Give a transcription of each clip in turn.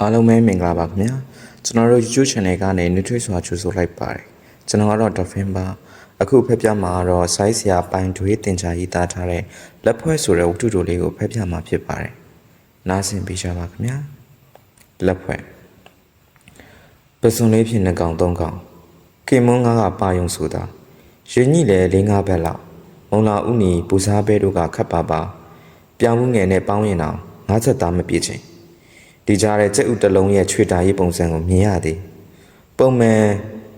အားလုံးပဲမင်္ဂလာပါခင်ဗျာကျွန်တော်တို့ YouTube channel ကနေ Nutri ဆိုတာကြိုဆိုလိုက်ပါတယ်ကျွန်တော်ကတော့ Dolphin ပါအခုဖက်ပြမှာကတော့ size ရာပိုင်တွေးတင်ချာရေးသားထားတဲ့လက်ဖွဲ့ဆိုတဲ့ဝတ္ထုတိုလေးကိုဖက်ပြမှာဖြစ်ပါတယ်နားဆင်ပေးကြပါခင်ဗျာလက်ဖွဲ့ပစုံလေးဖြစ်နှစ်ကောင်သုံးကောင်ကေမွန်းငါးကပါယုံဆိုတာရင်းညိလေလေးငါးဘက်လောက်မုံလာဥနီပူစားဘဲတို့ကခတ်ပါပါပြောင်းမှုငယ်နဲ့ပေါင်းရင်အောင်ငါးချက်သားမပြည့်ချင် ဒီကြားတဲ့ကြက်ဥတစ်လုံးရဲ့ချွေတာရေးပုံစံကိုမြင်ရသည်ပုံမှန်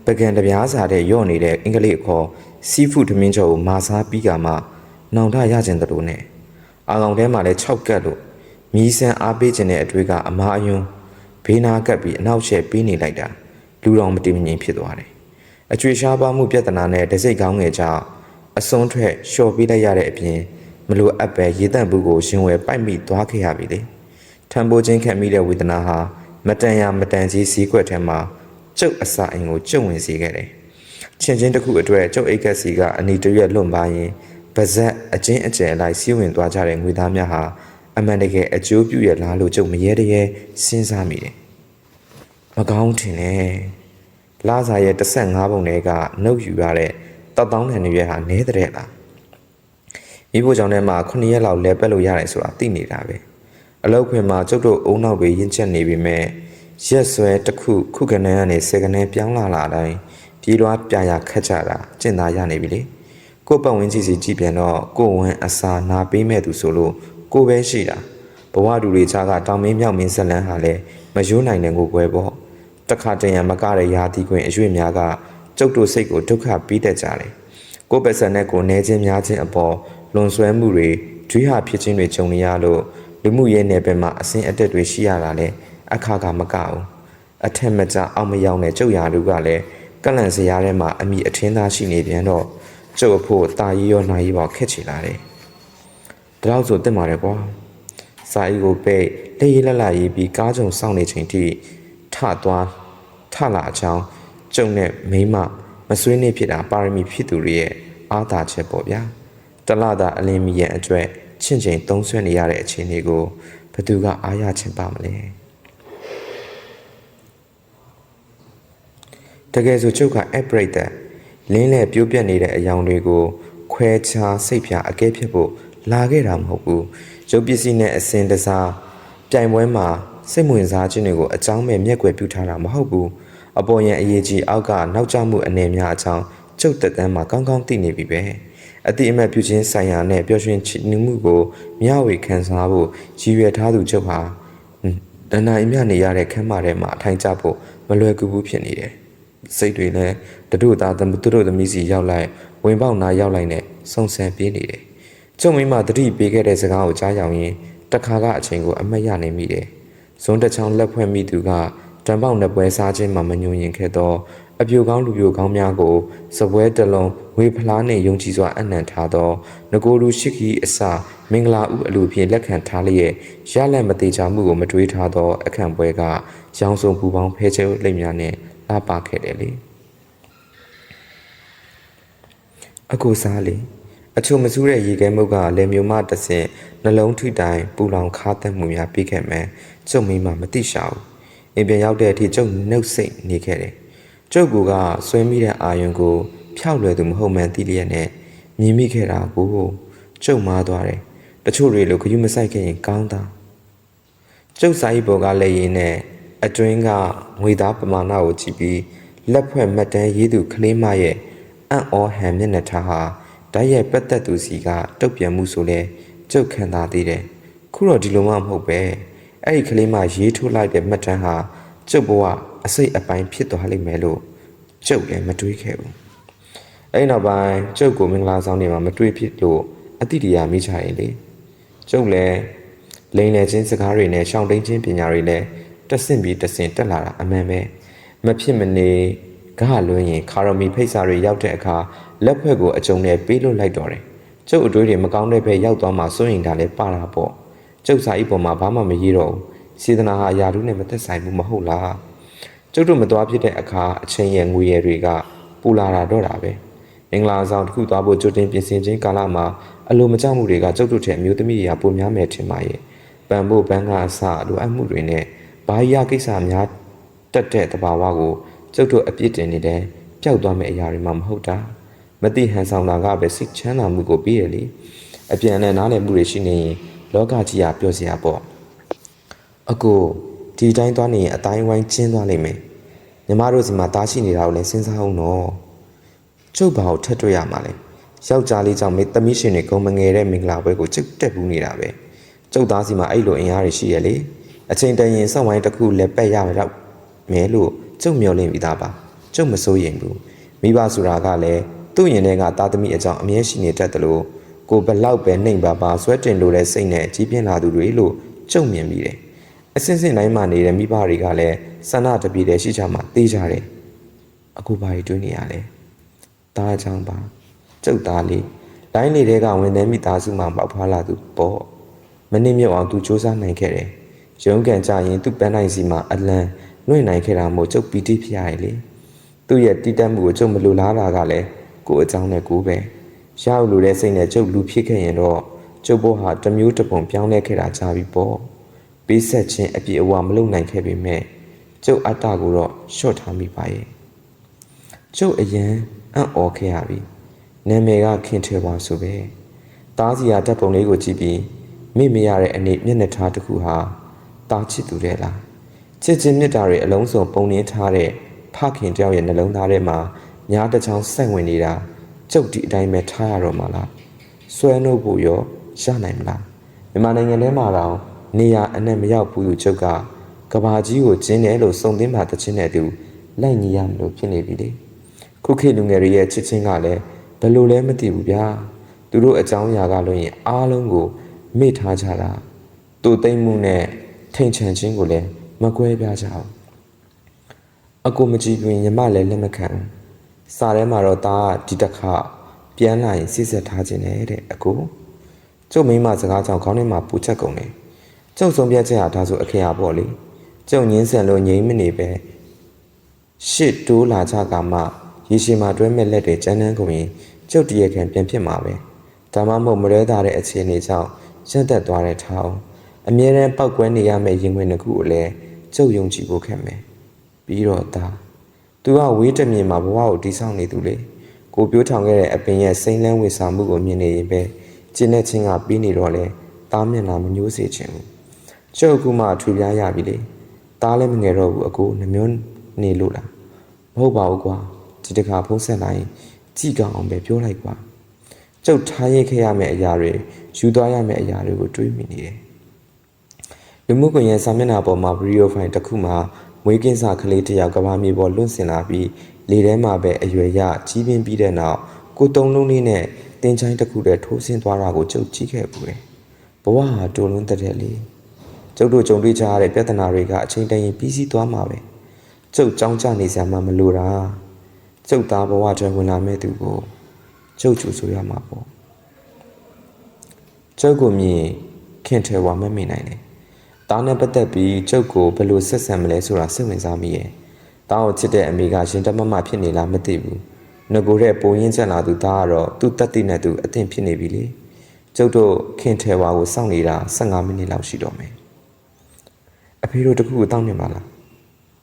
ပကံတပြားစာတဲ့ရော့နေတဲ့အင်္ဂလိပ်အခေါ်စီးဖူးသမင်းချုပ်ကိုမာစားပြီးကမှနောင်တရကျင်တယ်လို့နဲ့အာကောင်ထဲမှာလည်း6ကက်လို့မြည်ဆန်အားပေးခြင်းတဲ့အတွေ့ကအမားအယွန်းဘေးနာကပ်ပြီးအနောက်ရှက်ပြီးနေလိုက်တာလူတော်မတည်မငြိမ်ဖြစ်သွားတယ်အကျွေရှားပါမှုပြဿနာနဲ့တစိတ်ကောင်းငယ်ကြောင့်အစွန်းထွက်လျှော်ပေးလိုက်ရတဲ့အပြင်မလိုအပ်ပဲရေတန့်ဘူးကိုရှင်ဝယ်ပိုက်မိသွားခဲ့ရပြီလေ ထံပိုးချင်းခတ်မိတဲ့ဝေဒနာဟာမတန်ရမတန်ကြီးစီးကွက်ထဲမှာကျုပ်အစာအိမ်ကိုကျုံဝင်စေခဲ့တယ်။ချင်းချင်းတစ်ခုအတွက်ကျုပ်အိတ်ကက်စီကအနီတရွက်လွန်ပါရင်ပါဇက်အချင်းအကျယ်လိုက်စီးဝင်သွားကြတဲ့ငွေသားများဟာအမှန်တကယ်အကျိုးပြုရလားလို့ကျုပ်မရဲတရဲစဉ်းစားမိတယ်။မကောင်းထင်နဲ့။လာစာရဲ့15ပုံတွေကနှုတ်ယူရတဲ့တတောင်းတန်တွေဟာနဲတဲ့လား။မိဖို့ကြောင့်ထဲမှာ9ရက်လောက်လဲပက်လို့ရတယ်ဆိုတာသိနေတာပဲ။ အလောက်ခွင်မှာကျုပ်တို့အုံနောက်တွေရင့်ချက်နေပြီမဲ့ရက်ဆွဲတစ်ခုခုကနန်းကနေဆယ်ကနန်းပြောင်းလာလာတိုင်းပြေးလွှားပြာရခတ်ကြတာကျင့်သားရနေပြီလေကိုယ့်ပတ်ဝန်းကျင်စီကြည့်ပြန်တော့ကိုယ်ဝန်းအစာနာပေးမဲ့သူဆိုလို့ကိုယ်ပဲရှိတာဘဝတူတွေချာကတောင်မင်းမြောက်မင်းဇလန်းဟာလည်းမယိုးနိုင်တဲ့ကိုယ်ကွယ်ပေါ့တခါတရံမကတဲ့ယာတီခွင်အရွေ့များကကျုပ်တို့စိတ်ကိုဒုက္ခပြီးတတ်ကြတယ်ကိုယ်ပစံနဲ့ကိုယ်နေခြင်းများခြင်းအပေါ်လွန်ဆွဲမှုတွေဒွိဟဖြစ်ခြင်းတွေကြုံနေရလို့ လူမှုရေးနယ်ပယ်မှာအစင်းအတက်တွေရှိရတာလဲအခါကမကဘူးအထက်မကျအောင်မရောက်တဲ့ကျုပ်ရာလူကလည်းကလန့်စရာထဲမှာအမိအထင်းသားရှိနေပြန်တော့ကျုပ်အဖို့တာရီရောနိုင်ရောခက်ချလာတယ်ဒါတော့ဆိုတက်มาတယ်ကွာစာအီကိုပိတ်လက်ရည်လက်လာရေးပြီးကားကြုံစောင့်နေချိန်ထိထသွားထလာအချောင်းကျုံနဲ့မိမမဆွေးနေဖြစ်တာပါရမီဖြစ်သူတွေရဲ့အားသာချက်ပေါ့ဗျာတလတာအလင်းမီရဲ့အကျွဲ့ ချင့်ချိန်သုံးဆွဲနေရတဲ့အခြေအနေကိုဘယ်သူကအားရချင်ပါမလဲတကယ်ဆိုချုပ်ကအက်ပရိတ်သက်လင်းလဲပြိုးပြက်နေတဲ့အယောင်တွေကို ခွဲခြားစိတ်ဖြာအကဲဖြစ်ဖို့လာခဲ့တာမဟုတ်ဘူးရုပ်ပစ္စည်းနဲ့အစင်တစားပြိုင်ပွဲမှာစိတ်ဝင်စားခြင်းတွေကိုအကြောင်းမဲ့မျက်ွယ်ပြုထားတာမဟုတ်ဘူးအပေါ်ရန်အရေးကြီးအောက်ကနောက်ကျမှုအနေများအကြောင်းကျုပ်တက်တန်းမှာကောင်းကောင်းသိနေပြီပဲ အတိအမဲ့ပြုခြင်းဆိုင်ရာနဲ့ပျော်ရွှင်ချစ်မှုကိုမျှဝေခံစားဖို့ရည်ရွယ်ထားသူကျုပ်ဟာတဏှာအမြနေရတဲ့ခမ်းမထဲမှာအထိုင်ကျဖို့မလွယ်ကူဘူးဖြစ်နေတယ်စိတ်တွေလည်းတတို့သားသမသူတို့သမီးစီရောက်လိုက်ဝင်ပေါက်နာရောက်လိုက်နဲ့စုံစံပြေးနေတယ်ကျုံမိမတတိပေးခဲ့တဲ့စကားကိုကြားရောက်ရင်တခါကအချိန်ကိုအမတ်ရနေမိတယ်ဇွန်းတစ်ချောင်းလက်ဖွဲ့မိသူကတံပေါက်နှစ်ပွဲစားခြင်းမှမညွန်ရင်ခဲ့တော့ အပြိုကောင်းလူပြိုကောင်းများကိုစပွဲတလုံးဝေဖလားနှင့်ယုံကြည်စွာအနံ့ထားသောငကိုလူရှိခီအစာမင်္ဂလာဥအလူဖြင့်လက်ခံထားလျက်ရလက်မသေးချမှုကိုမတွေးထားသောအခန့်ပွဲကရောင်စုံပူပေါင်းဖဲချဲလိမ့်များနှင့်လာပါခဲ့တယ်လေအကူစားလေအချို့မစူးတဲ့ရေခဲမုတ်ကလည်းမျိုးမတဆင်နှလုံးထိတိုင်းပူလောင်ခါသက်မှုများပြီးခဲ့မယ်ကျုံမိမမသိရှာဘူးအိမ်ပြန်ရောက်တဲ့အထိကျုပ်နှုတ်ဆိတ်နေခဲ့တယ် ကျုပ်ကူကဆွဲမိတဲ့အာယုံကိုဖျောက်လွယ်သူမဟုတ်မှန်းသိလျက်နဲ့မြင်မိခဲ့တာကိုကျုပ်မားသွားတယ်တချို့တွေလိုခယူးမဆိုင်ခဲ့ရင်ကောင်းတာကျုပ်စာရေးပေါ်ကလည်းရင်းနဲ့အတွင်းကငွေသားပမာဏကိုကြည့်ပြီးလက်ဖွဲ့မှတ်တမ်းရေးသူကလေးမရဲ့အံ့ဩဟန်မျက်နှာထားဟာဓာတ်ရိုက်ပတ်သက်သူစီကတုတ်ပြန်မှုဆိုလဲကျုပ်ခံသာသေးတယ်ခုတော့ဒီလိုမှမဟုတ်ပဲအဲ့ဒီကလေးမရေးထိုးလိုက်တဲ့မှတ်တမ်းဟာကျုပ်ဘဝအစိတ်အပိုင်းဖြစ်သွားလိမ့်မယ်လို့ ကျုပ်လည်းမတွေးခဲ့ဘူးအဲ့နောက်ပိုင်းကျုပ်ကိုမင်္ဂလာဆောင်နေမှာမတွေးဖြစ်လို့အတိတရားမိချရင်လေကျုပ်လည်းလိန်လေချင်းစကားတွေနဲ့ရှောင်းတိန်ချင်းပညာတွေလည်းတက်ဆင့်ပြီးတက်ဆင့်တက်လာတာအမှန်ပဲမဖြစ်မနေဂါလွှင်းရင်ခါရမီဖိတ်စာတွေရောက်တဲ့အခါလက်ဖက်ကိုအကြုံနဲ့ပေးလို့လိုက်တော့တယ်ကျုပ်အတွေးတွေမကောင်းတဲ့ဘက်ရောက်သွားမှစိုးရင်ကလည်းပါတာပေါ့ကျုပ်စာဤပေါ်မှာဘာမှမရေးတော့ဘူးစေတနာဟာယာရုနဲ့မသက်ဆိုင်ဘူးမဟုတ်လား ကျုပ်တို့မသွားဖြစ်တဲ့အခါအချင်းရဲ့ငွေရည်တွေကပူလာတာတော့တာပဲမင်္ဂလာဆောင်တစ်ခုသွားဖို့ကြိုတင်ပြင်ဆင်ခြင်းကာလမှာအလိုမကျမှုတွေကကျုပ်တို့ထက်အမျိုးသမီးတွေကပိုများမယ်ထင်ပါရဲ့ပန်ဖို့ဘန်းကအစလိုအပ်မှုတွေနဲ့ဘာကြီးရကိစ္စများတက်တဲ့တဘာဝကိုကျုပ်တို့အပြစ်တင်နေတယ်ပျောက်သွားမယ့်အရာတွေမှမဟုတ်တာမတိဟန်ဆောင်တာကပဲစိတ်ချမ်းသာမှုကိုပြီးရလေအပြန်အလှန်နားလည်မှုတွေရှိနေရင်လောကကြီးကပျော်စရာပေါ့အကိုဒီတိုင်းသွားနေရင်အတိုင်းဝိုင်းကျင်းသွားလိမ့်မယ် ညီမတို့စီမှာတားရှိနေတာကိုလည်းစဉ်းစားအောင်နော်ကျုပ်ဘာကိုထက်တွေ့ရမှာလဲယောက်ျားလေးကြောင့်မိသမီးရှင်တွေကုံမငယ်တဲ့မင်္ဂလာပွဲကိုကျုပ်တက်ဘူးနေတာပဲကျုပ်သားစီမှာအဲ့လိုအင်အားတွေရှိရလေအချိန်တန်ရင်စောင့်ဝိုင်းတစ်ခုလည်းပက်ရမှာတော့မဲလို့ကျုပ်မျှော်လင့်ပြီးသားပါကျုပ်မစိုးရင်ဘူးမိဘဆိုတာကလည်းသူ့ရင်ထဲကသားသမီးအကြောင်းအမြဲရှိနေတတ်တယ်လို့ကိုဘလောက်ပဲနှိမ်ပါပါဆွဲတင်လို့တဲ့စိတ်နဲ့ကြီးပြင်းလာသူတွေလို့ကျုပ်မြင်ပြီးတယ် အစင်းစင်းတိုင်းမှာနေတဲ့မိဘတွေကလည်းဆန္ဒတပြေတဲ့ရှိချမှာတေးကြတယ်အခုဘာတွေတွေးနေရလဲတားအကြောင်းပါကျုပ်သားလေးတိုင်းလေတဲ့ကဝင်တဲ့မိသားစုမှာပေါက်ဖွာလာသူပေါ့မနစ်မြုပ်အောင်သူစူးစမ်းနိုင်ခဲ့တယ်ရုံးကန်ကြရင်သူ့ပန်းနိုင်စီမှာအလံနှွင့်နိုင်ခဲ့တာမို့ကျုပ်ပီတိဖြစ်ရတယ်လေသူ့ရဲ့တိတက်မှုကိုကျုပ်မလိုလားတာကလည်းကိုယ်အကြောင်းနဲ့ကိုယ်ပဲရောက်လို့တဲ့စိတ်နဲ့ကျုပ်လူဖြစ်ခဲ့ရင်တော့ကျုပ်ဘဟာတစ်မျိုးတစ်ပုံပြောင်းလဲခဲ့တာကြာပြီပေါ့ ပေးဆက်ခြင်းအပြည့်အဝမလုပ်နိုင်ခဲ့ပေမဲ့ကျုပ်အတ္တကိုတော့ရှော့ထားမိပါရဲ့ကျုပ်အရင်အံ့ဩခဲ့ရပြီနာမည်ကခင်ထွယ်ပါဆိုပဲတားစီယာတက်ပုံလေးကိုကြည့်ပြီးမိမရတဲ့အနေမျက်နှာထားတစ်ခုဟာတားချစ်သူတဲ့လားချစ်ချင်းမြတ်တာတွေအလုံးစုံပုံနှင်းထားတဲ့ဖခင်တယောက်ရဲ့နှလုံးသားထဲမှာညားတစ်ချောင်းဆက်ဝင်နေတာကျုပ်ဒီအတိုင်းပဲထားရတော့မှာလားဆွဲနှုတ်ဖို့ရောရနိုင်မလားမြန်မာနိုင်ငံထဲမှာတော့ နေရအနဲ့မရောက်ဘူးလို့ကျုပ်ကကဘာကြီးကိုကျင်းတယ်လို့စုံသင်းပါတခြင်းနဲ့တူလိုက်ညီရမလို့ဖြစ်နေပြီလေခုခေတ်လူငယ်တွေရဲ့ချစ်ချင်းကလည်းဘယ်လိုလဲမသိဘူးဗျာသူတို့အကြောင်းအရာကလို့ရင်အားလုံးကိုမေ့ထားကြတာတူသိမ့်မှုနဲ့ထိန်ချန်ခြင်းကိုလည်းမကွဲပြားကြဘူးအကူမကြည့်ရင်ညီမလည်းလက်မခံဘူးစာထဲမှာတော့ဒါကဒီတစ်ခါပြန်လာရင်စိစက်ထားခြင်းနဲ့တဲ့အကူကျုပ်မိမစကားကြောင့်ခေါင်းထဲမှာပူချက်ကုန်တယ် ကျုပ်ဆုံးပြတ်ချက်ဟာဒါဆိုအခရာပေါ့လေကျုပ်ငင်းဆန်လို့ငြိမ်းမနေပဲရှစ်တိုးလာကြကမှရေရှည်မှာတွဲမဲ့လက်တွေကျန်းတန်းကုန်ရင်ကျုပ်တရခံပြန်ဖြစ်မှာပဲဒါမှမဟုတ်မရဲတာတဲ့အခြေအနေကြောင့်ရက်သက်သွားတဲ့ထောင်အမြဲတမ်းပောက်ကွဲနေရမယ့်ရင်ခွင်တစ်ခုကိုလည်းကျုပ်ယုံကြည်ဖို့ခက်မယ်ပြီးတော့ဒါသူကဝေးတမြင်မှာဘဝကိုတိဆောက်နေသူလေကိုပြိုးထောင်ခဲ့တဲ့အပင်ရဲ့စိမ့်လန်းဝေစာမှုကိုမြင်နေရင်ပဲကျင်းတဲ့ချင်းကပြီးနေတော့လေတားမျက်နှာမညှိုးစေချင်ဘူး ကျုပ်အခုမှထူပြားရပြီလေတားလည်းမငယ်တော့ဘူးအကိုနှမျိုးနေလို့လားမဟုတ်ပါဘူးကွာဒီတခါဖုံးဆက်လိုက်ကြည့်ကောင်းအောင်ပဲပြောလိုက်ကွာကျုပ်ထားရိတ်ခဲ့ရမယ့်အရာတွေယူသွားရမယ့်အရာတွေကိုတွေးမိနေတယ်လူမှုကွန်ရက်စာမျက်နှာပေါ်မှာဗီဒီယိုဖိုင်တစ်ခုမှာမွေးကင်းစာကလေးတစ်ယောက်ကဘာမြေပေါ်လွင့်စင်လာပြီးလေထဲမှာပဲအရွယ်ရကြီးပြင်းပြီးတဲ့နောက်ကိုတုံလုံးလေးနဲ့တင်ချိုင်းတစ်ခုတည်းထိုးဆင်းသွားတာကိုကျုပ်ကြည့်ခဲ့ပူတယ်ဘဝဟာတိုးလုံးတက်တယ်လေ ကျုပ်တို့ကြုံတွေ့ကြရတဲ့ပြဿနာတွေကအချိန်တန်ရင်ပြီးစီးသွားမှာပဲကျုပ်ကြောင်းကြနေစရာမှမလိုတာကျုပ်သားဘဝထဲဝင်လာမဲ့သူကိုကျုပ်ချူဆိုရမှာပေါ့ကျုပ်ကိုမြင်ခင်ထဲဝါမမိနိုင်တယ်။တားနဲ့ပတ်သက်ပြီးကျုပ်ကိုဘယ်လိုဆက်ဆံမလဲဆိုတာစိတ်ဝင်စားမိရဲ့။တားကိုချစ်တဲ့အမေကရှင်တမမဖြစ်နေလားမသိဘူး။ငကိုတဲ့ပုံရင်းချက်လာသူသားကတော့သူ့တက်တိနဲ့သူအသင့်ဖြစ်နေပြီလေ။ကျုပ်တို့ခင်ထဲဝါကိုစောင့်နေတာ15မိနစ်လောက်ရှိတော့မယ်။ အဖေတို့တခုကိုတောင်းနေပါလား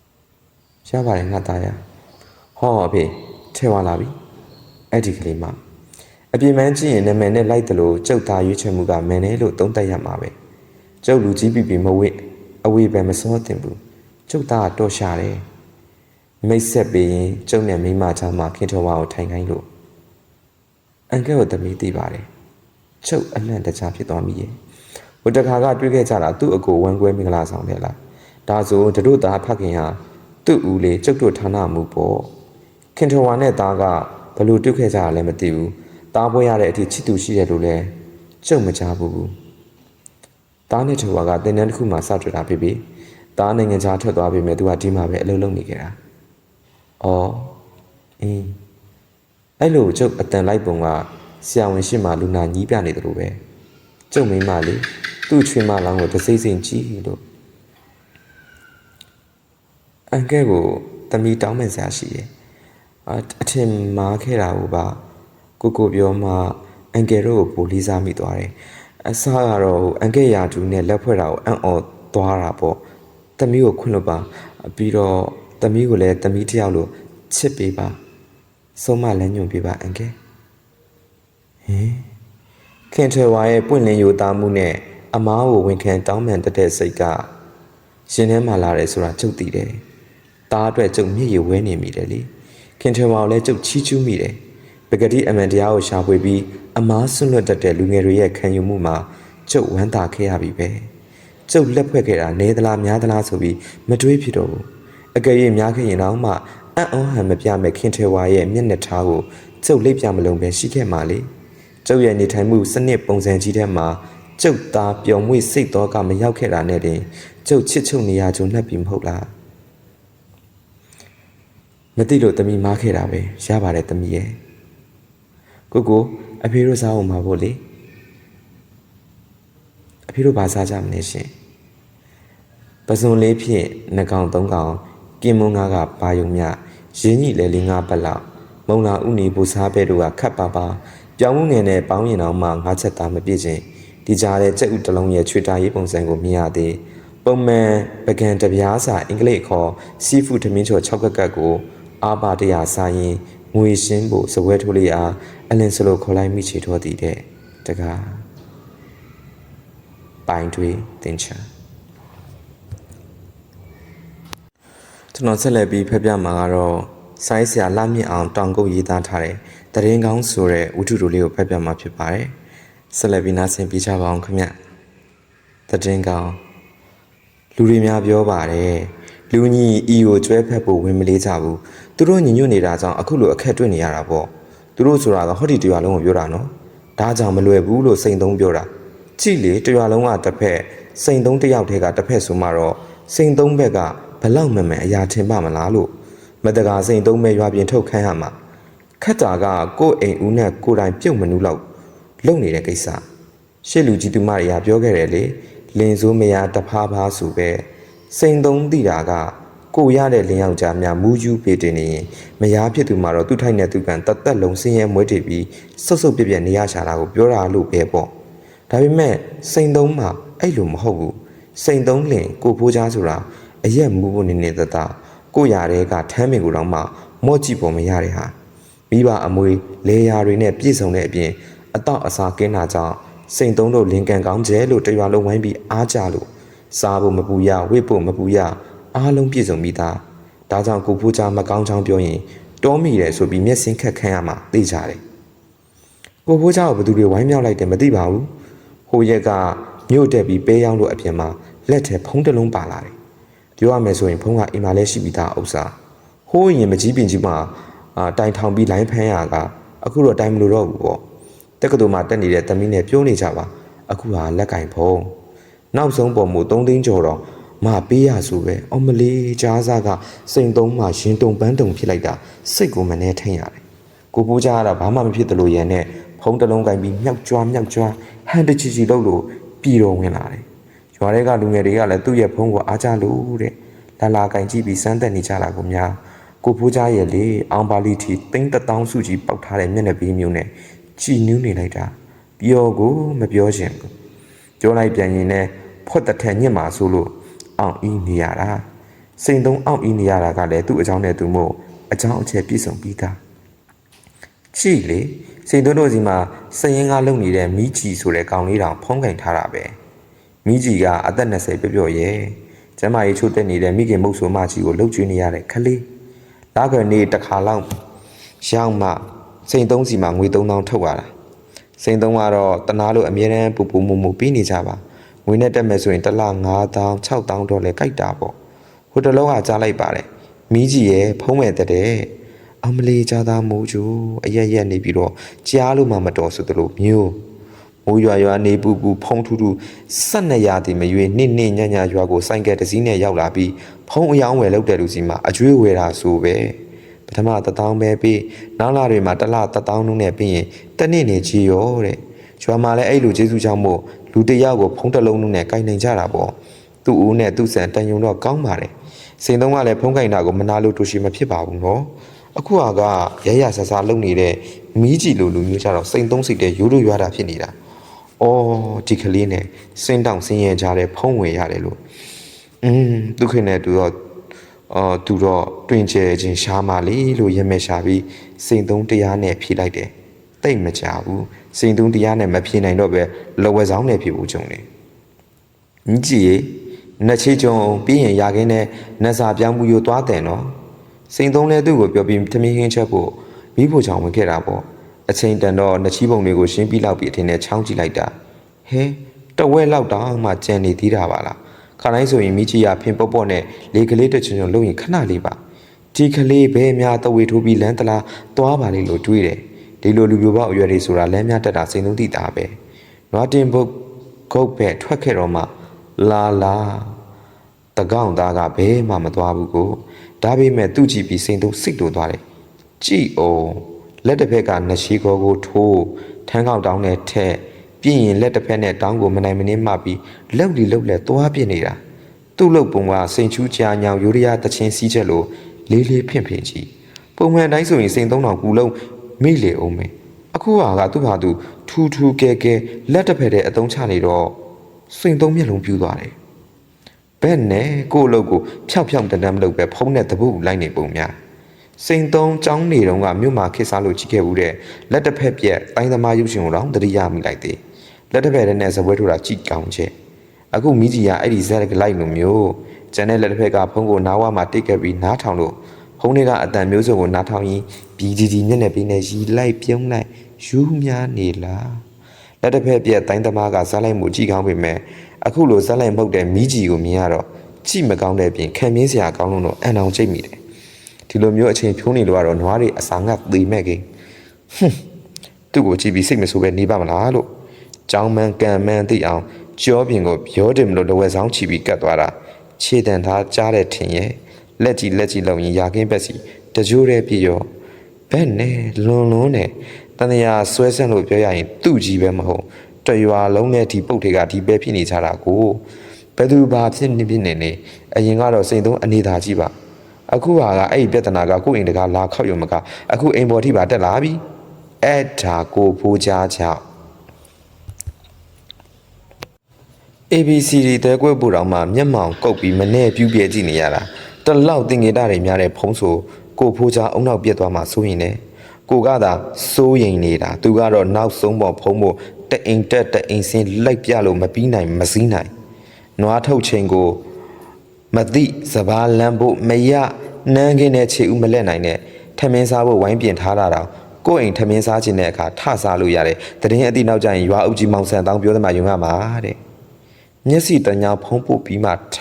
။ရပါတယ်ငါသားရ။ဟောအဖေထဲဝါလာပြီ။အဲ့ဒီကလေးမှအပြင်းမှန်းကြည့်ရင်နာမည်နဲ့လိုက်တယ်လို့ကျုပ်သားရွေးချယ်မှုကမန်တယ်လို့သုံးသပ်ရမှာပဲကျုပ်လူကြီးပြီပြီမဝစ်အဝေးပဲမစောတင်ဘူးကျုပ်သားကတော့ရှာတယ်မိတ်ဆက်ပြီးရင်ကျုပ်နဲ့မိမချာမှာခင်တော်ဝါကိုထိုင်ခိုင်းလို့အန်ကဲကိုသမီးသိပါတယ်ကျုပ်အလန့်တကြားဖြစ်သွားမိရဲ့ ဟိုတခါကတွေ့ခဲ့ကြတာသူ့အကိုဝမ်းကွဲမင်္ဂလာဆောင်တယ်လားဒါဆိုတို့သားဖခင်ဟာသူ့ဦးလေးကျုပ်တို့ဌာနမှုပေါ့ခင်တော်ဝါနဲ့သားကဘလို့တွေ့ခဲ့ကြတာလဲမသိဘူးတားပွဲရတဲ့အထိချစ်သူရှိတယ်လို့လည်းကြုံမကြဘူး။တားနဲ့ထွာကတင်တန်းတစ်ခုမှစတွေ့တာဖြစ်ပြီးတားနိုင်ငံခြားထွက်သွားပြီမဲ့သူကဒီမှာပဲအလုပ်လုပ်နေကြတာ။အော်အင်းအဲ့လိုကျုပ်အတန်လိုက်ပုံကဆရာဝန်ရှိမှလူနာညီးပြနေတယ်လို့ပဲ။ကျုပ်မိမလေး သူ့ချွေးမလောင်းကိုတစိမ့်စိမ့်ကြည့်လို့အန်ကဲကိုတမီတောင်းမဲ့ဆရာရှိတယ်။အထင်မှားခဲ့တာကိုပါကိုကိုပြောမှအန်ကယ်တို့ကိုပိုလေးစားမိသွားတယ်အစားကတော့အန်ကယ်ရာတူနဲ့လက်ဖွဲ့တာကိုအံ့ဩသွားတာပေါ့သမီးကိုခွင့်လို့ပါပြီးတော့သမီးကိုလည်းသမီးတစ်ယောက်လိုချစ်ပေးပါဆုံးမလမ်းညွှန်ပေးပါအန်ကယ်ဟင်ခင်ထွယ်ဝါရဲ့ပွင့်လင်းယိုသားမှုနဲ့ အမားကိုဝန်ခံတောင်းပန်တတ်တဲ့စိတ်ကရှင်ထဲမှာလာတယ်ဆိုတာကျုပ်သိတယ်။ตาအတွက်ကျုပ်မျက်ရည်ဝဲနေမိတယ်လေ။ခင်ထွယ်ဝါကိုလည်းကျုပ်ချီးကျူးမိတယ်။ပဂတိအမှန်တရားကိုရှာဖွေပြီးအမားဆွန့်လွတ်တတ်တဲ့လူငယ်တွေရဲ့ခံယူမှုမှာကျုပ်ဝမ်းသာခဲ့ရပြီပဲ။ကျုပ်လက်ဖွဲ့ခဲ့တာနေသလားများသလားဆိုပြီးမတွေးဖြစ်တော့ဘူး။အကယ်၍များခဲ့ရင်တော့မှအံ့ဩဟန်မပြမဲ့ခင်ထွယ်ဝါရဲ့မျက်နှာထားကိုကျုပ်လိပ်ပြမလုံးပဲရှိခဲ့မှလေ။ကျုပ်ရဲ့နေထိုင်မှုစနစ်ပုံစံကြီးထဲမှာ ကျုပ်သားပျော်မွေ့စိတ်တော်ကမရောက်ခဲ့တာနဲ့တင်ကျုပ်ချစ်ချုပ်နေရကြုံနှက်ပြီမဟုတ်လားမသိလို့တမီမားခဲ့တာပဲရပါတယ်တမီရဲ့ကိုကိုအဖေတို့စားအောင်ပါဖို့လေအဖေတို့ဘာစားကြမလဲရှင်ပစုံလေးဖြင့်နှကောင်သုံးကောင်ကင်မွန်ငါးကပါယုံမြရင်းကြီးလဲလေးငါးပတ်လောက်မုံလာဥနီဘူစားပဲတို့ကခတ်ပါပါပြောင်းမှုငယ်နဲ့ပေါင်းရင်တော့မှငါးချက်သားမပြည့်ချင်း ဒီကြားတဲ့ကြက်ဥတစ်လုံးရဲ့ချွေတာရေးပုံစံကိုမြင်ရသေးပုံမှန်ပကံတပြားစာအင်္ဂလိပ်ခေါ်စီဖူသမင်းချော်6ကက်ကက်ကိုအာပါတရာစာရင်ငွေရှင်းဖို့စပွဲထိုးလေးအားအလင်စလိုခေါ်လိုက်မိချေတော်တည်တဲ့တကားပိုင်တွေတင်ချာကျွန်တော်ဆက်လက်ပြီးဖက်ပြမှာကတော့စိုင်းဆရာလာမြင့်အောင်တောင်ကုတ်ရေးသားထားတဲ့တရင်ကောင်းဆိုတဲ့ဝတ္ထုတိုလေးကိုဖက်ပြမှာဖြစ်ပါတယ် ဆက်လက်ပြီးနားဆင်ပြကြပါအောင်ခင်ဗျတရင်ကောင်းလူတွေများပြောပါတယ်လူကြီးအီကိုကျွဲဖက်ဖို့ဝင်မလေးကြဘူးသူတို့ညညွတ်နေတာကြောင့်အခုလိုအခက်တွေ့နေရတာပေါ့သူတို့ဆိုတာကဟောဒီတရွာလုံးကိုပြောတာနော်ဒါကြောင့်မလွယ်ဘူးလို့စိန်သုံးပြောတာကြည့်လေတရွာလုံးကတစ်ဖက်စိန်သုံးတစ်ယောက်တည်းကတစ်ဖက်ဆိုမှတော့စိန်သုံးဘက်ကဘလောက်မှန်မှန်အရာထင်ပါမလားလို့မတကာစိန်သုံးမဲ့ရွာပြင်ထုတ်ခန်းရမှာခက်တာကကိုယ့်အိမ်ဦးနဲ့ကိုယ်တိုင်ပြုတ်မနူးလောက် လုံနေတဲ့ကိစ္စရှစ်လူကြီးသူမတွေကပြောခဲ့တယ်လေလင်စိုးမယားတဖားဖားဆိုပဲစိန်သုံးတိတာကကိုရတဲ့လင်းယောက်ျားများမူးယူပေးတင်နေရင်မယားဖြစ်သူမှာတော့သူ့ထိုက်နဲ့သူကန်တသက်လုံးဆင်းရဲမွေးတည်ပြီးဆုတ်ဆုတ်ပြက်ပြက်နေရရှာတာကိုပြောတာလို့ပဲပေါ့ဒါပေမဲ့စိန်သုံးမှာအဲ့လိုမဟုတ်ဘူးစိန်သုံးလင်ကိုဖိုးချားဆိုတာအရက်မူးဖို့နေနေတတကိုရတဲ့ကထမ်းမင်ကိုတော့မှမော့ကြည့်ပေါ်မရတဲ့ဟာမိဘအမွေလေယာတွေနဲ့ပြည့်စုံတဲ့အပြင် အတော့အစာကင်းတာကြောင့်စိန်သုံးတို့လင်ကန်ကောင်းကျဲလို့တရွာလုံးဝိုင်းပြီးအားကြလို့စားဖို့မပူရဝိဖို့မပူရအားလုံးပြည့်စုံပြီးသားဒါကြောင့်ကိုဖိုးချားမကောင်းချောင်းပြောရင်တောမိတယ်ဆိုပြီးမျက်စင်းခက်ခန်းရမှာသိကြတယ်ကိုဖိုးချားကိုဘယ်သူတွေဝိုင်းမြောက်လိုက်တယ်မသိပါဘူးဟိုရက်ကမြို့တက်ပြီးပဲရောက်လို့အပြင်မှာလက်ထဲဖုံးတစ်လုံးပါလာတယ်ပြောရမယ်ဆိုရင်ဖုံးကအိမ်မှာလဲရှိပြီးသားဥစ္စာဟိုးရင်မကြီးပင်ကြီးမှာအာတိုင်ထောင်ပြီးလိုင်းဖမ်းရကအခုတော့တိုင်မလို့တော့ဘူးပေါ့ တက္ကသိုလ်မှာတက်နေတဲ့တမီးနဲ့ပြောနေကြပါအခုဟာလက်ကင်ဖုံးနောက်ဆုံးပေါ်မူ3သိန်းကျော်တော့မပေးရဆိုပဲအော်မလေးကြားစားကစိန်သုံးမှရင်တုံပန်းတုံဖြစ်လိုက်တာစိတ်ကိုမနှဲထိန်ရတယ်ကိုပူးကြရတာဘာမှမဖြစ်သလိုရန်နဲ့ဖုံးတစ်လုံးကင်ပြီးမြောက်ကြွားမြောက်ကြွားဟန်တချီချီလို့လို့ပြည်တော်ဝင်လာတယ်ရွာတွေကလူငယ်တွေကလည်းသူ့ရဲ့ဖုံးကိုအားကြလို့တဲ့လာလာကင်ကြည့်ပြီးစမ်းသက်နေကြတာကိုများကိုဖိုးကြားရဲ့လေအောင်ပါလီတီတိမ့်တထောင်းစုကြီးပောက်ထားတဲ့မျက်နှာပေးမျိုးနဲ့ ကြည်နူးနေလိုက်တာပြောကိုမပြောချင်ဘူးပြောလိုက်ပြန်ရင်လည်းဖွက်တထက်ညစ်မှာဆိုလို့အောင်အီးနေရတာစိန်သုံးအောင်အီးနေရတာကလည်းသူ့အကြောင်းနဲ့သူမို့အကြောင်းအချက်ပြည့်စုံပြီးသားကြည့်လေစိန်သွန်းတို့စီမှာစရင်ကားလုံနေတဲ့မိချီဆိုတဲ့ကောင်လေးတောင်ဖုံးကင်ထားတာပဲမိချီကအသက်20ပြည့်ပြည့်ရဲ့ကျမကြီးချိုးတက်နေတဲ့မိခင်မုတ်ဆိုမကြီးကိုလှုပ်ကျွေးနေရတဲ့ခလေးလာကနေတစ်ခါလောက်ရောက်မှ စိန်သုံးစီမှာငွေ3000ထုတ်ရတာစိန်သုံးကတော့တနာလို့အမြဲတမ်းပူပူမူမူပြီးနေကြပါငွေနဲ့တက်မယ်ဆိုရင်တစ်လ9000 6000တော့လဲကြိုက်တာပေါ့ဟိုတလုံးကကြားလိုက်ပါတယ်မိကြီးရဲ့ဖုံးမဲ့တဲ့တဲ့အမလီကြသားမိုးကျူအရက်ရက်နေပြီးတော့ကြားလို့မှမတော်ဆိုသလိုမျိုးမိုးရွာရွာနေပူပူဖုံးထူးထူးဆက်နှစ်ရာတည်မရွေနှစ်နှစ်ညညရွာကိုစိုင်ကယ်တစ်စီးနဲ့ရောက်လာပြီးဖုံးအယောင်းဝယ်လုပ်တဲ့လူစီမှာအကျွေးဝယ်တာဆိုပဲ ပထမ1000ပဲပြီးနောက်လာတွေမှာတစ်လ1000နှုန်းနဲ့ပြီးရင်တစ်နှစ်နေချီရောတဲ့ရွာမှာလည်းအဲ့လိုကျေးဇူးကြောင့်မို့လူတစ်ယောက်ကိုဖုံးတစ်လုံးနှုန်းနဲ့ကင်နိုင်ကြတာပေါ့သူ့ဦးနဲ့သူ့ဆန်တန်ယုံတော့ကောင်းပါတယ်စိန်သုံးကလည်းဖုံးကင်တာကိုမနာလို့တူရှိမဖြစ်ပါဘူးနော်အခုဟာကရရဆဆလုံနေတဲ့မီးကြီးလိုလူမျိုးကြတော့စိန်သုံးစိတ်တဲ့ရိုးရိုးရွာတာဖြစ်နေတာ။အော်ဒီကလေးနဲ့စင်းတောင်စင်းရဲကြတဲ့ဖုံးဝယ်ရတယ်လို့။အอืมဒုက္ခနဲ့တူတော့ အော်သူတော့တွင်ကျဲခြင်းရှားမလေးလို့ရမဲ့ရှာပြီးစိန်သုံးတရားနဲ့ဖြေလိုက်တယ်တိတ်မကြဘူးစိန်သုံးတရားနဲ့မဖြေနိုင်တော့ပဲလောဝဲဆောင်နဲ့ဖြေဖို့ကြုံတယ်ညီကြီးရေနှချေကြုံပြီးရင်ရာခင်းနဲ့နှစာပြောင်းမှုယူသွားတယ်နော်စိန်သုံးလဲသူ့ကိုပြောပြီးသမီးဟင်းချက်ဖို့မိဖို့ချောင်ဝင်ခဲ့တာပေါ့အချိန်တန်တော့နှချီးပုံတွေကိုရှင်းပြီးလောက်ပြီးအထင်နဲ့ချောင်းကြည့်လိုက်တာဟဲတဝဲလောက်တောင်မှကြံနေသေးတာပါလား ခါတိုင်းဆိုရင်မိကြီးရဖင်ပေါ့ပေါ့နဲ့လေကလေးတစ်ချွန်ချွန်လုပ်ရင်ခဏလေးပါဒီကလေးဘဲများတဝေထိုးပြီးလမ်းတလားသွားပါလေလို့တွေးတယ်ဒီလိုလူပြိုပေါက်အရွယ်တွေဆိုတာလမ်းများတက်တာစိန်သုံးသိတာပဲနွားတင်ဘုတ်ခုတ်ပဲထွက်ခဲ့တော့မှလာလာတကောင်းသားကဘဲမှမသွားဘူးကိုဒါပေမဲ့သူ့ကြည့်ပြီးစိန်သုံးစိတ်လိုသွားတယ်ကြည့်အောင်လက်တစ်ဖက်ကနှရှိကောကိုထိုးထန်းကောက်တောင်းနဲ့ထက် ပြီးရင်လက်တစ်ဖက်နဲ့တောင်းကိုမနိုင်မနှင်းမှပြီးလောက်လီလောက်လက်သွားပြစ်နေတာသူ့လုတ်ပုံကစိန်ချူးကြာညောင်ရိုးရရတချင်းစီးချက်လို့လေးလေးဖင့်ဖင့်ကြီးပုံမှန်တိုင်းဆိုရင်စိန်သုံးတော်ကူလုံးမိလေအောင်မယ်အခုဟာကသူ့ဟာသူထူထူကဲကဲလက်တစ်ဖက်တည်းအတုံးချနေတော့စိန်သုံးမျက်လုံးပြူသွားတယ်ဘက်နဲ့ကို့အလုတ်ကိုဖြောက်ဖြောက်တန်းတန်းမလုပ်ပဲဖုံးတဲ့တပုတ်လိုက်နေပုံများစိန်သုံးចောင်းနေတုန်းကမြို့မှာခစ်စားလို့ကြည့်ခဲ့ဘူးတဲ့လက်တစ်ဖက်ပြက်တိုင်းသမားရုပ်ရှင်ကိုတော့တတိယမိလိုက်သေး လက်တစ်ဖက်နဲ့ဇပွဲထိုးတာကြည့်ကောင်းချက်အခုမိကြီးကအဲ့ဒီဇက်ကလိုက်လိုမျိုးကျန်တဲ့လက်တစ်ဖက်ကဖုံးကိုနားဝမှာတိတ်ခဲ့ပြီးနားထောင်လို့ဖုံးတွေကအတန်မျိုးစုံကိုနားထောင်ရင်ဘီဒီဒီမျက်နှာပေးနဲ့ရီလိုက်ပြုံးလိုက်ယူများနေလားလက်တစ်ဖက်ပြက်တိုင်းသမားကဇက်လိုက်မှုကြည့်ကောင်းပေမဲ့အခုလိုဇက်လိုက်မဟုတ်တဲ့မိကြီးကိုမြင်ရတော့ကြည့်မကောင်းတဲ့ပြင်ခံမင်းစရာကောင်းလို့တော့အန်အောင်ကြိတ်မိတယ်ဒီလိုမျိုးအချိန်ဖြုံးနေလို့ကတော့နွားတွေအစာငတ်သေးမဲ့ကိန်းဟွန်းသူ့ကိုကြည့်ပြီးစိတ်မဆိုးပဲနေပါမလားလို့ ကြောင်းမန်းကံမန်းသိအောင်ကြောပြင်ကိုပြောတယ်မလို့လဝဲဆောင်ချီပြီးကတ်သွားတာခြေတန်သားကြားတဲ့ထင်ရဲ့လက်ကြီးလက်ကြီးလုံရင်ရာကင်းပက်စီတကြိုးတဲ့ပြရောဘက်နဲ့လွန်လွန်းနဲ့တန်ရာဆွဲဆန့်လို့ပြောရရင်သူ့ကြီးပဲမဟုတ်တရွာလုံးနဲ့ဒီပုတ်တွေကဒီပဲဖြစ်နေကြတာကိုဘယ်သူဘာဖြစ်နေဖြစ်နေနေအရင်ကတော့စိန်သုံးအနေသာကြီးပါအခုဟာကအဲ့ဒီပြဿနာကကိုယ့်အိမ်တကာလာခောက်ရုံမကအခုအိမ်ပေါ်ထိပါတက်လာပြီအဲ့ဒါကိုဖိုးကြားချောက် ABC တွေတဲကွဲပို့တော့မှမျက်မှောင်ကုတ်ပြီးမနဲ့ပြူးပြဲကြည့်နေရတာတလောက်တင်ငေတာတွေများတဲ့ဖုံးဆိုကိုဖိုးကြားအုံနောက်ပြက်သွားမှစိုးရင်လေကိုကသာစိုးရင်နေတာသူကတော့နောက်ဆုံးပေါ်ဖုံးဖို့တအိမ်တက်တအိမ်စင်းလိုက်ပြလို့မပြီးနိုင်မစည်းနိုင်နွားထုတ်ချိန်ကိုမသိစဘာလမ်းဖို့မရနန်းခင်းတဲ့ခြေဦးမလက်နိုင်တဲ့ထမင်းစားဖို့ဝိုင်းပြင်ထားတာတော့ကိုယ့်အိမ်ထမင်းစားခြင်းတဲ့အခါထစားလို့ရတယ်တရင်အတိနောက်ကျရင်ရွာအုပ်ကြီးမောင်ဆန်တောင်းပြောသမှယုံရမှာတဲ့ မျက်စိတညာဖုံးပုတ်ပြီးမှထ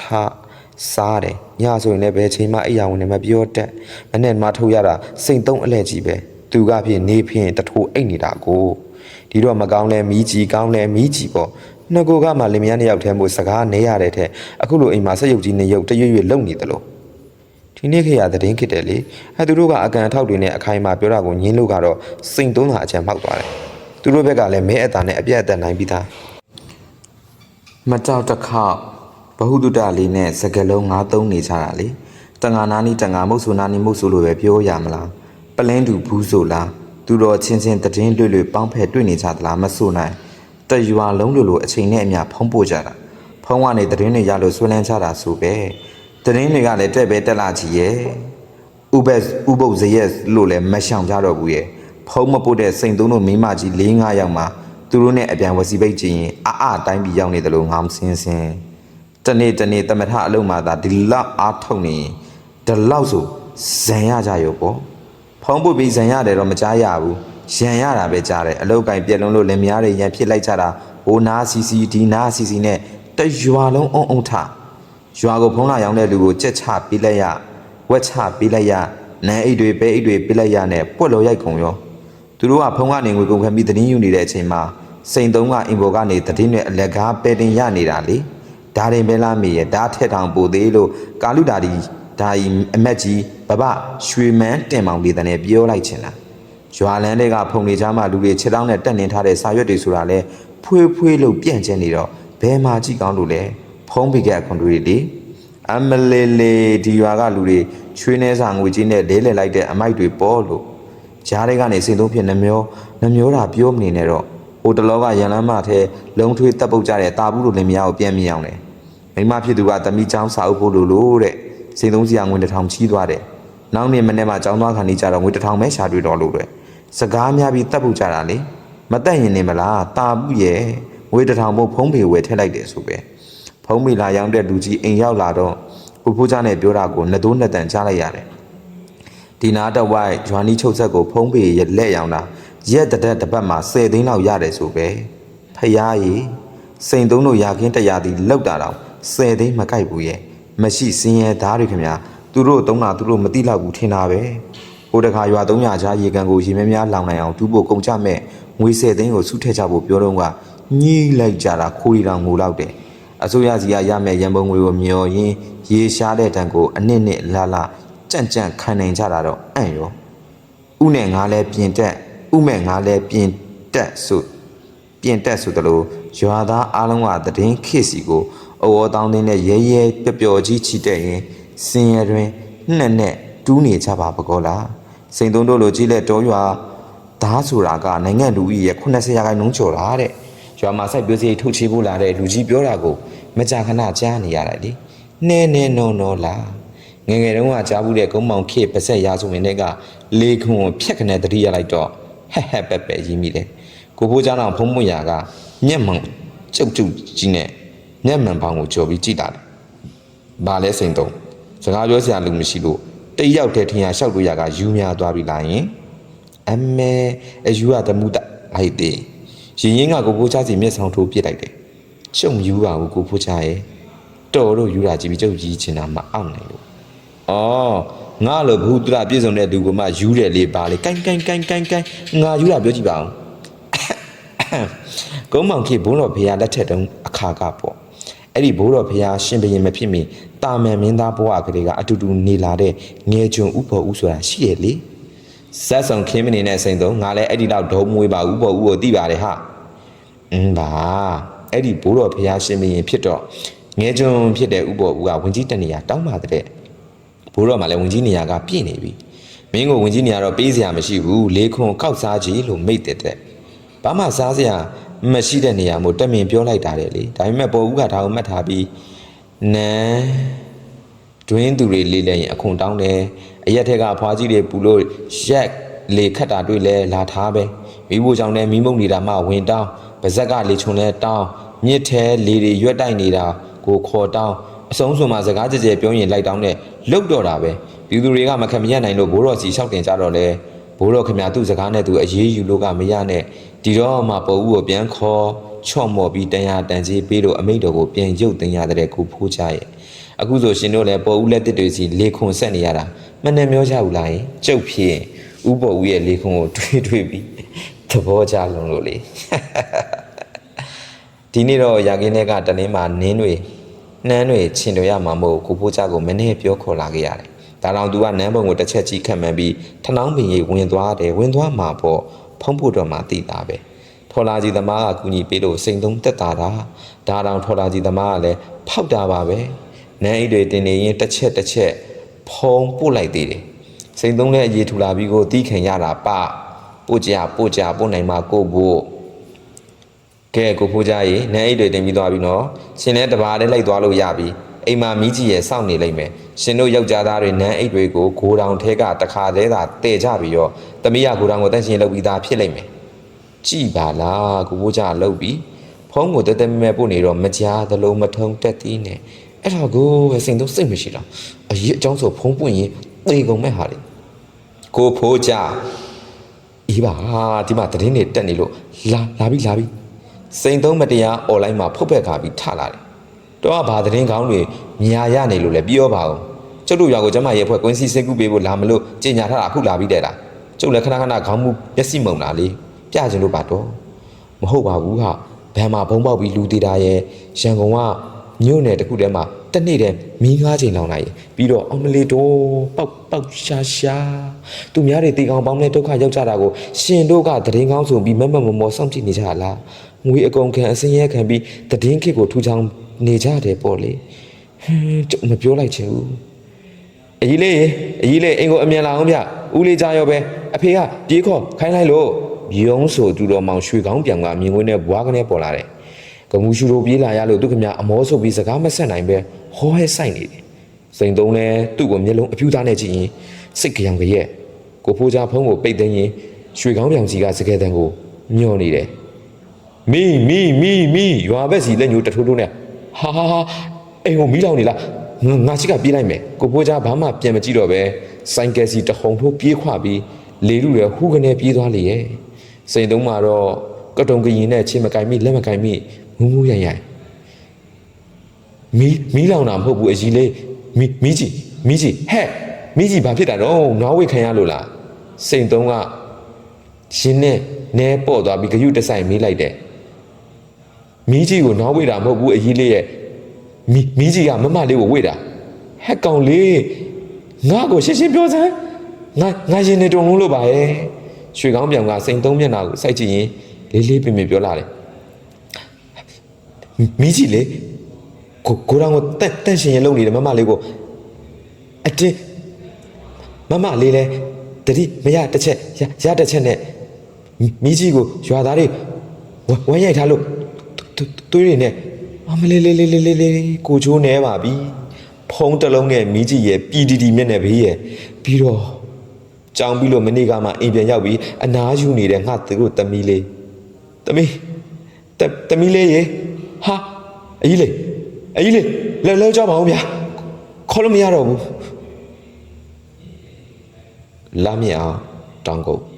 စားတယ်ညဆိုရင်လည်းဘယ်ချိန်မှအိယာဝင်နေမပြောတတ်မနဲ့မှထုတ်ရတာစိန်သုံးအလဲကြီးပဲသူကဖြစ်နေဖြင့်တထိုးအိတ်နေတာကိုဒီတော့မကောင်းလဲမီးကြီးကောင်းလဲမီးကြီးပေါ့နှစ်ကိုကမှလင်မယားနှစ်ယောက်ထဲမို့စကားနေရတဲ့ထက်အခုလိုအိမ်မှာဆက်ရုပ်ကြီးနေရုပ်တရွရွလုံနေတယ်လို့ဒီနေ့ခေတ်ရသတင်းဖြစ်တယ်လေအဲသူတို့ကအကန်အထောက်တွေနဲ့အခိုင်အမာပြောတာကိုညင်းလို့ကတော့စိန်သုံးတာအကြံမောက်သွားတယ်သူတို့ဘက်ကလည်းမဲအတာနဲ့အပြတ်အသက်နိုင်ပြီးသား မကြောက်တစ်ခေါက်ဘဟုတုတလေးနဲ့စကလုံးငါးသုံးနေကြတာလေတန်ငါနာနီတန်ငါမုတ်ဆူနာနီမုတ်ဆူလို့ပဲပြောရမလားပလင်းတူဘူးဆိုလားသူတော်ချင်းချင်းတည်င်းလွတ်လွတ်ပေါင်းဖက်တွေ့နေကြသလားမဆိုနိုင်တရွာလုံးလိုလိုအချိန်နဲ့အမျှဖုံးပို့ကြတာဖုံးကနေတည်င်းတွေရလို့ဆွလန်းချတာဆိုပဲတည်င်းတွေကလည်းတက်ပဲတက်လာချီရဲ့ဥပ္ပဥပုပ်ဇရက်လို့လည်းမရှောင်ကြတော့ဘူးရဲ့ဖုံးမပုတ်တဲ့စိန်သုံးတို့မိမကြီး၄၅ယောက်မှာ သူတို့နဲ့အပြန်ဝစီပိတ်ကြည့်ရင်အအတိုင်းပြီးရောက်နေတယ်လို့ငါမစင်းစင်းတနေ့တနေ့တမထအလုံးမှာသာဒီလောက်အားထုတ်နေရင်ဒီလောက်ဆိုဇံရကြရောပေါ့ဖုံးပုတ်ပြီးဇံရတယ်တော့မကြားရဘူးရံရတာပဲကြားတယ်အလုတ်ကင်ပြက်လုံးလို့လင်မယားတွေရံဖြစ်လိုက်ကြတာဟိုနာစီစီဒီနာစီစီနဲ့တရွာလုံးအုံအုံထရွာကိုဖုံးလာရောက်တဲ့လူကိုကြက်ချပေးလိုက်ရဝက်ချပေးလိုက်ရနန်းအိတ်တွေပဲအိတ်တွေပေးလိုက်ရနဲ့ပွက်လို့ရိုက်ကုန်ရောသူတို့ကဖုံးကနေငွေကုန်ခံပြီးသတင်းယူနေတဲ့အချိန်မှာ စိန်သုံးကအင်ဘော်ကနေသတင်းတွေအလက်ကားပဲတင်ရနေတာလေဒါရင်ပဲလားမေရဲ့ဓာထက်ထောင်ပို့သေးလို့ကာလူဒါဒီဒါဤအမက်ကြီးဘဘရွှေမန်းတင်မောင်လေးတန်းနဲ့ပြောလိုက်ချင်တာရွာလန်းတွေကဖုန်နေချားမှလူတွေခြေထောက်နဲ့တက်နေထားတဲ့စာရွက်တွေဆိုတာလဲဖွေးဖွေးလို့ပြန့်ကျဲနေတော့ဘဲမှာကြည့်ကောင်းလို့လဲဖုံးပိကက်ခွန်တွေလေအမလေးလေးဒီရွာကလူတွေချွေးနေစာငွေကြီးနဲ့လဲလဲလိုက်တဲ့အမိုက်တွေပေါ်လို့ကြားတွေကနေစိတ်သုံးဖြစ်နှမျောနှမျောတာပြောမနေနဲ့တော့ ဟိုတလောကရန်လမ်းမထဲလုံထွေးတပ်ပုတ်ကြတဲ့တာဘူးလိုလင်မယားကိုပြန်မြင်အောင်တယ်မိမဖြစ်သူကတမိချောင်းစာအုပ်ဖို့လို့လို့တဲ့စိန်သုံးစီကငွေတစ်ထောင်ချီးသွားတယ်နောက်နေ့မနေ့မှចောင်းသွားခါနေကြတော့ငွေတစ်ထောင်ပဲရှာတွေ့တော့လို့တဲ့စကားများပြီးတတ်ဖို့ကြတာလေမတက်ရင်နေမလားတာဘူးရဲ့ငွေတစ်ထောင်မို့ဖုံးပေဝယ်ထည့်လိုက်တယ်ဆိုပဲဖုံးပေလာရောင်းတဲ့လူကြီးအိမ်ရောက်လာတော့ကိုဖိုးချနဲ့ပြောတာကိုနှစ်သိုးနှစ်တန်ကြားလိုက်ရတယ်ဒီနာတော့ဝိုက်ဂျွာနီချုပ်ဆက်ကိုဖုံးပေရလက်ရောင်တာ ရက်တတက်တစ်ပတ်မှာ10သိန်းလောက်ရတယ်ဆိုပဲဖယားကြီးစိန်သုံးတို့ရာခင်းတရားသည်လောက်တာတော့10သိန်းမကိုက်ဘူးရဲ့မရှိစင်းရဲသားတွေခင်ဗျာသူတို့သုံးတာသူတို့မတိလောက်ဘူးထင်တာပဲဟိုတခါရွာ300ချားရေကန်ကိုရေမဲများလောင်နိုင်အောင်တူဖို့ကုန်ကြမဲ့ငွေ10သိန်းကိုစုထည့်ကြဖို့ပြောတော့ကညှိလိုက်ကြတာခိုးရီတောင်ငိုလောက်တယ်အစိုးရစီကရမယ်ရန်ပုံငွေကိုမျောရင်းရေရှားတဲ့တန်ကိုအနစ်နဲ့လာလာကြန့်ကြန့်ခံနိုင်ကြတာတော့အံ့ရောဥနဲ့ငါလဲပြင်တက် ဥမဲ့ငါလဲပြင်တက်ဆိုပြင်တက်ဆိုတလို့ရွာသားအားလုံးကတည်င်းခေစီကိုအဝေါ်တောင်းတင်းနဲ့ရဲရဲပျော်ပျော်ကြီးချီတက်ရင်စင်ရတွင်နှစ်နဲ့တူးနေကြပါပကောလားစိန်သုံးတို့လိုကြီးလက်တော်ရွာဓားဆိုတာကနိုင်ငံလူကြီးရဲ့80ရာခိုင်နှုန်းကျော်တာတဲ့ရွာမှာစိုက်ပျိုးစရိတ်ထုတ်ချေဖို့လာတဲ့လူကြီးပြောတာကိုမကြာခဏကြားနေရတယ်လေနဲနဲနော်နော်လားငယ်ငယ်တုန်းကကြားဘူးတဲ့ကုန်းမောင်ခေပါဆက်ရာဆိုရင်လည်းကလေခွန်ကိုဖြတ်ခနဲ့တတိရလိုက်တော့ ဟက်ဟက်ပက်ပက်ရင်းမိတယ်ကိုဖိုးကြားတော်ဖုံးမွန်ရာကမျက်မှန်ကျုပ်ကျုပ်ကြီးနဲ့မျက်မှန်ပေါင်းကိုကြော်ပြီးကြည့်တာတယ်ဘာလဲစိန်တုံးစကားပြောစရာလူမရှိလို့တိတ်ရောက်တဲ့ထင်ရလျှောက်လို့ရကယူများသွားပြီလားယင်အမေအယူရတမှုတလိုက်သေးရင်ရင်ကကိုဖိုးချစီမျက်ဆောင်ထိုးပြစ်လိုက်တယ်ကျုံယူပါဘူးကိုဖိုးချရဲ့တော်တို့ယူတာကြည့်ပြီးကျုပ်ကြီးချင်တာမအောင်နိုင်လို့။အော် ငါလိုဘုဒ္ဓရပြည့်စုံတဲ့လူကမှယူတယ်လေပါလေ။ကိုင်းကိုင်းကိုင်းကိုင်းကိုင်းငါယူတာပြောကြည့်ပါဦး။ကုန်းမောင်ခေဘိုးတော်ဖေဟာလက်ထက်တုန်းအခါကပေါ့။အဲ့ဒီဘိုးတော်ဖေဟာရှင်ဘရင်မဖြစ်မီတာမန်မင်းသားဘဝကလေးကအတူတူနေလာတဲ့ငယ်ကျွန်းဥဖို့ဥဆိုတာရှိရလေ။ဇက်ဆောင်ခင်းမနေနဲ့စိန်ဆုံးငါလည်းအဲ့ဒီတော့ဒုံမွေးပါဥဖို့ဥကိုသိပါတယ်ဟာ။အင်းပါအဲ့ဒီဘိုးတော်ဖေဟာရှင်ဘရင်ဖြစ်တော့ငယ်ကျွန်းဖြစ်တဲ့ဥဖို့ဥကဝင်ကြီးတနေရတောင်းပါတဲ့ ဘိုးတော်မှလည်းဝင်ကြီးနေရာကပြည့်နေပြီမင်းကိုဝင်ကြီးနေရာတော့ပေးစရာမရှိဘူးလေးခွန်ကောက်စားကြီးလို့မိတ်တဲ့တဲ့ဘာမှစားစရာမရှိတဲ့နေရာမို့တက်မြင်ပြောလိုက်တာတယ်လေဒါပေမဲ့ပေါ်ဦးကဒါကိုမှတ်ထားပြီးနန်းတွင်းသူတွေလေးလဲရင်အခွန်တောင်းတယ်အရက်ထက်ကအဖွားကြီးတွေပူလို့ရက်လေခတ်တာတွေ့လဲလာထားပဲမိဖို့ကြောင့်လည်းမိမုံနေတာမှဝင်တောင်းပါဇက်ကလေချုံလဲတောင်းမြစ်ထဲလေတွေရွက်တိုက်နေတာကိုခေါ်တောင်း အဆုံးစွန်မှာစကားကြကြပြောရင်လိုက်တောင်းတဲ့လုတ်တော့တာပဲပြည်သူတွေကမခံမရနိုင်လို့ဘိုးတော်စီလျှောက်တင်ကြတော့လဲဘိုးတော်ခင်ဗျာသူ့စကားနဲ့သူအရေးယူလို့ကမရနဲ့ဒီတော့မှပေါ်ဦးကိုပြန်ခေါ်ချော့မော်ပြီးတန်ရာတန်ကြီးပေးလို့အမိန့်တော်ကိုပြန်ရုပ်တင်ရတဲ့ကိုဖိုးချရဲ့အခုဆိုရှင်တို့လည်းပေါ်ဦးလက်တစ်တွေစီလေခွန်ဆက်နေရတာမနဲ့မျောကြဘူးလားယင်ကျုပ်ဖြစ်ဥပေါ်ဦးရဲ့လေခွန်ကိုတွေးတွေးပြီးသဘောကျလုံးလို့လေဒီနေ့တော့ရာကင်းတွေကတနင်းမှာနင်းတွေ နှမ်းတွေချင်တွေရမှာမို့ကိုဖိုးချကိုမနေ့ပြောခေါ်လာခဲ့ရတယ်။ဒါတောင်သူကနန်းပုံကိုတစ်ချက်ကြီးခတ်မှန်းပြီးထနောင်းပင်ကြီးဝင်သွားတယ်ဝင်သွားမှာပေါ့ဖုံးဖို့တော့မှသိတာပဲ။ထော်လာကြီးသမားကကူညီပေးလို့စိန်သုံးတက်တာတာဒါတောင်ထော်လာကြီးသမားကလည်းဖောက်တာပါပဲ။နန်းအိတ်တွေတင်နေရင်တစ်ချက်တစ်ချက်ဖုံးပို့လိုက်သေးတယ်။စိန်သုံးလည်းအရေးထူလာပြီးကိုတီးခင်ရတာပပို့ကြပို့ကြပို့နိုင်မှာကိုဖို့ ကဲကိုဖိုးကြရေနန်းအိတ်တွေတင်ပြီးသွားပြီနော်ရှင်လည်းတဘာလေးလိုက်သွားလို့ရပြီအိမ်မှာမိကြီးရဲ့စောင့်နေလိမ့်မယ်ရှင်တို့ယောက်ျားသားတွေနန်းအိတ်တွေကိုဂိုးတောင်ထဲကတခါသေးတာတည်ကြပြီးတော့တမီးရဂိုးတောင်ကိုတန့်ရှင်လုပ်ပြီးသားဖြစ်လိမ့်မယ်ကြည်ပါလားကိုဖိုးကြလုပ်ပြီးဖုံးကိုတက်တက်မဲမဲပို့နေတော့မကြားသလုံးမထုံတက်သေးနဲ့အဲ့ဒါကိုပဲစိတ်တော့စိတ်မရှိတော့အရေးအကြောင်းဆိုဖုံးပွင့်ရင်သေကုန်မဲ့ဟာလေကိုဖိုးကြအေးပါဒီမှာသတင်းတွေတက်နေလို့လာလာပြီလာပြီ စိန်သုံးမတရားအွန်လိုင်းမှာဖုတ်ဖက်ခါပြီးထလာတယ်။တော့ကဘာသတင်းကောင်းတွေမြာရနေလို့လည်းပြောပါဦး။ကျုပ်တို့ရွာကိုကျမရဲ့ဖွဲ့ကွင်းစီစိတ်ကူပေးဖို့လာမလို့ကြေညာထားတာအခုလာပြီးတဲ့လား။ကျုပ်လည်းခဏခဏခေါင်းမူမျက်စိမုံလာလေ။ပြချင်လို့ပါတော့။မဟုတ်ပါဘူးဟာ။ဘန်မှာဘုံပေါက်ပြီးလူသေးတာရဲ့ရန်ကုန်ကမြို့နယ်တစ်ခုတည်းမှာတစ်နေ့တည်းမီးငါးချိန်လောင်လိုက်ရင်ပြီးတော့အောင်မလေးတော့ပေါက်ပေါက်ရှာရှာသူများတွေတေကောင်ပေါင်းတဲ့ဒုက္ခရောက်ကြတာကိုရှင်တို့ကသတင်းကောင်းဆိုပြီးမမမမောစောင့်ကြည့်နေကြလား ငွေအကုန်ခံအစင်းရဲခံပြီးတည်င်းခစ်ကိုထူချောင်းနေကြတယ်ပေါ့လေဟင်းကျုပ်မပြောလိုက်ချင်ဘူးအကြီးလေးရေအကြီးလေးအိမ်ကိုအမြန်လာအောင်ဗျဦးလေးကြားရောပဲအဖေကပြေးခေါ်ခိုင်းလိုက်လို့ယုံဆိုသူတော်မောင်ရွှေကောင်းပြန်ကအမြင်ကွင်းနဲ့ဘွားကနေပေါ်လာတယ်ကကမူရှူလိုပြေးလာရလို့သူခင်ဗျာအမောဆုပ်ပြီးစကားမဆက်နိုင်ပဲဟောဟဲဆိုင်နေတယ်စိန်သုံးလဲသူ့ကိုမျက်လုံးအပြူသားနဲ့ကြည့်ရင်စိတ်ကြောင်ကြရဲ့ကိုဖိုးကြားဖုံးကိုပိတ်သိမ်းရင်ရွှေကောင်းပြောင်ကြီးကစကဲတန်ကိုညှော်နေတယ် မီမီမီမီရွာဘက်စီလက်ညိုတထိုးထိုးနဲ့ဟာဟာဟာအိမ်ကိုမီးလောင်နေလားငါငါချစ်ကပြေးလိုက်မယ်ကိုဖိုးကြားဘာမှပြန်မကြည့်တော့ပဲစိုင်ကယ်စီတဟုန်ထိုးပြေးခွပြီးလေလူရဟူးကနေပြေးသွားလေရဲ့စိန်သုံးမှာတော့ကတုံကရင်နဲ့ချင်းမကင်မိလက်မကင်မိမူးမူးရိုင်ရိုင်မီးမီးလောင်တာမဟုတ်ဘူးအကြီးလေးမီးမီးကြီးမီးကြီးဟဲ့မီးကြီးဘာဖြစ်တာတော့ငါးဝိတ်ခံရလို့လားစိန်သုံးကရှင်နဲ့နဲပေါ့သွားပြီးဂယုတဆိုင်မီးလိုက်တယ် မီးကြီးကိုနားဝိတ်တာမဟုတ်ဘူးအကြီးလေးရဲ့မီးမီးကြီးကမမလေးကိုဝိတ်တာဟက်ကောင်လေးငါ့ကိုရှင်းရှင်းပြောစမ်းငါငါရင်နေတုံလုံးလို့ပါရဲ့ရွှေကောင်းပြောင်ကစိန်သုံးမျက်နှာကိုစိုက်ကြည့်ရင်လေးလေးပင်ပင်ပြောလာတယ်မီးကြီးလေကိုကိုရောင်ကိုတက်တက်ရှင်ရလုံနေတယ်မမလေးကိုအတင်းမမလေးလဲတတိမရတစ်ချက်ရရတစ်ချက်နဲ့မိကြီးကိုရွာသားတွေဝဝမ်းရိုက်ထားလို့ သွေးတွေနဲ့အမလေးလေးလေးလေးလေးလေးကိုချိုးနေပါပြီဖုံးတစ်လုံးနဲ့မိကြီးရဲ့ပြည်တီတီမျက်နှာဘေးရဲ့ပြီးတော့ကြောင်ပြီးလို့မနေ့ကမှအိမ်ပြန်ရောက်ပြီးအနားယူနေတဲ့ငါသူတို့တမီးလေးတမီးတတမီးလေးရေဟာအကြီးလေးအကြီးလေးလဲလဲကြပါဦးဗျာခေါ်လို့မရတော့ဘူးလာမြအောင်တောင်းကုန်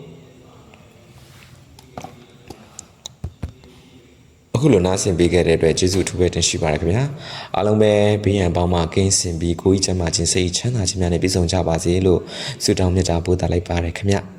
အခုလိုနားဆင်ပေးခဲ့တဲ့အတွက်ကျေးဇူးအထူးပဲတင်ရှိပါတယ်ခင်ဗျာအားလုံးပဲဘေးရန်ပေါင်းမှကင်းစင်ပြီးကိုကြီးချမ်းသာခြင်းစိတ်ချမ်းသာခြင်းများနဲ့ပြည့်စုံကြပါစေလို့ဆုတောင်းမြတ်တာပို့သလိုက်ပါတယ်ခင်ဗျာ